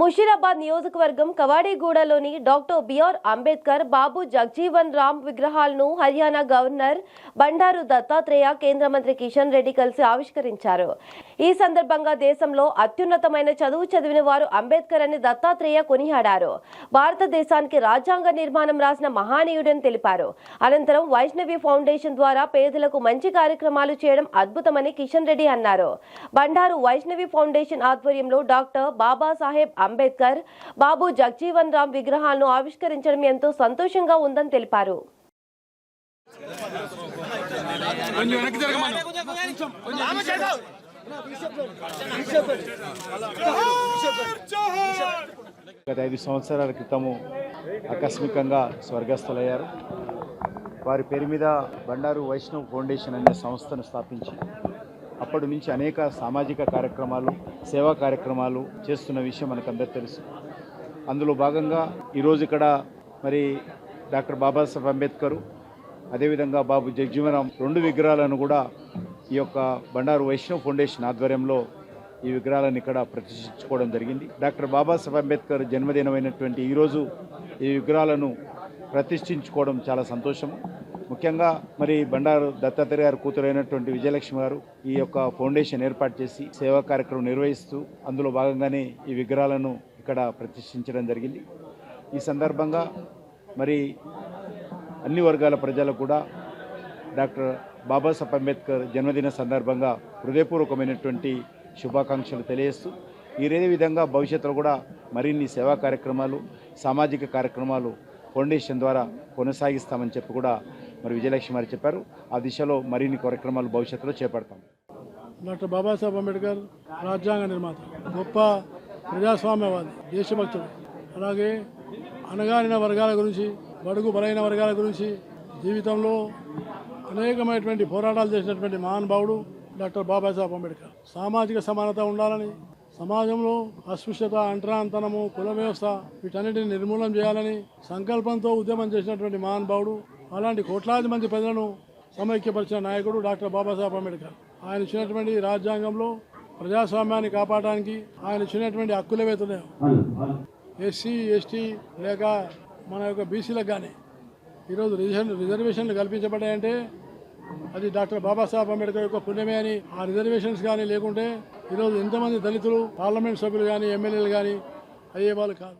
ముషీరాబాద్ నియోజకవర్గం కవాడిగూడలోని doctor B R Ambedkar Babu Jagjivan Ram విగ్రహాలను Haryana governor Bandaru Dattatreya కేంద్ర మంత్రి కిషన్ రెడ్డి కలిసి ఆవిష్కరించారు. ఈ సందర్భంగా దేశంలో అత్యున్నతమైన చదువు చదివిన వారు అంబేద్కర్ అని దత్తాత్రేయ కొనియాడారు. భారతదేశానికి రాజ్యాంగ నిర్మాణం రాసిన మహానీయుడని తెలిపారు. అనంతరం వైష్ణవి ఫౌండేషన్ ద్వారా పేదలకు మంచి కార్యక్రమాలు చేయడం అద్భుతమని కిషన్ రెడ్డి అన్నారు. బండారు వైష్ణవి ఫౌండేషన్ ఆధ్వర్యంలో డాక్టర్ బాబాసాహెబ్ అంబేద్కర్. బాబు జగ్జీవన్ రామ్ విగ్రహాలను ఆవిష్కరించడం ఎంతో సంతోషంగా ఉందని తెలిపారు. గత ఐదు సంవత్సరాల క్రితము ఆకస్మికంగా స్వర్గస్థులయ్యారు. వారి పేరు మీద బండారు వైష్ణవ్ ఫౌండేషన్ అనే సంస్థను స్థాపించి అప్పటి నుంచి అనేక సామాజిక కార్యక్రమాలు సేవా కార్యక్రమాలు చేస్తున్న విషయం మనకందరూ తెలుసు. అందులో భాగంగా ఈరోజు ఇక్కడ మరి డాక్టర్ బాబాసాహెబ్ అంబేద్కర్ అదేవిధంగా బాబు జగ్జీవనం రెండు విగ్రహాలను కూడా ఈ యొక్క బండారు వైష్ణవ్ ఫౌండేషన్ ఆధ్వర్యంలో ఈ విగ్రహాలను ఇక్కడ ప్రతిష్ఠించుకోవడం జరిగింది. డాక్టర్ బాబాసాహెబ్ అంబేద్కర్ జన్మదినమైనటువంటి ఈరోజు ఈ విగ్రహాలను ప్రతిష్ఠించుకోవడం చాలా సంతోషం ముఖ్యంగా మరి బండారు దత్తాత్రేయ గారు కూతురైనటువంటి విజయలక్ష్మి గారు ఈ యొక్క ఫౌండేషన్ ఏర్పాటు చేసి సేవా కార్యక్రమం నిర్వహిస్తూ అందులో భాగంగానే ఈ విగ్రహాలను ఇక్కడ ప్రతిష్ఠించడం జరిగింది. ఈ సందర్భంగా మరి అన్ని వర్గాల ప్రజలు కూడా డాక్టర్ బాబాసాహెబ్ అంబేద్కర్ జన్మదిన సందర్భంగా హృదయపూర్వకమైనటువంటి శుభాకాంక్షలు తెలియజేస్తూ ఇదే విధంగా భవిష్యత్తులో కూడా మరిన్ని సేవా కార్యక్రమాలు సామాజిక కార్యక్రమాలు ఫౌండేషన్ ద్వారా కొనసాగిస్తామని చెప్పి కూడా మరి విజయలక్ష్మి గారు చెప్పారు. ఆ దిశలో మరిన్ని కార్యక్రమాలు భవిష్యత్తులో చేపడతాం. డాక్టర్ బాబాసాహెబ్ అంబేద్కర్ రాజ్యాంగ నిర్మాత గొప్ప ప్రజాస్వామ్యవాది దేశభక్తుడు. అలాగే అణగారిన వర్గాల గురించి బడుగు బలైన వర్గాల గురించి జీవితంలో అనేకమైనటువంటి పోరాటాలు చేసినటువంటి మహానుభావుడు డాక్టర్ బాబాసాహెబ్ అంబేద్కర్. సామాజిక సమానత ఉండాలని సమాజంలో అస్పృశ్యత అంటరాంతనము కుల వ్యవస్థ వీటన్నిటిని నిర్మూలన చేయాలని సంకల్పంతో ఉద్యమం చేసినటువంటి మహానుభావుడు అలాంటి కోట్లాది మంది ప్రజలను సమైక్యపరిచిన నాయకుడు డాక్టర్ బాబాసాహెబ్ అంబేద్కర్. ఆయన ఇచ్చినటువంటి రాజ్యాంగంలో ప్రజాస్వామ్యాన్ని కాపాడడానికి ఆయన ఇచ్చినటువంటి హక్కులు ఏవైతున్నాయో ఎస్సీ ఎస్టీ లేక మన యొక్క బీసీలకు కానీ ఈరోజు రిజర్వ్ రిజర్వేషన్లు కల్పించబడ్డాయంటే అది డాక్టర్ బాబాసాహెబ్ అంబేద్కర్ యొక్క పుణ్యమే అని ఆ రిజర్వేషన్స్ కానీ లేకుంటే ఈరోజు ఎంతమంది దళితులు పార్లమెంట్ సభ్యులు కానీ ఎమ్మెల్యేలు కానీ అయ్యేవాళ్ళు కాదు.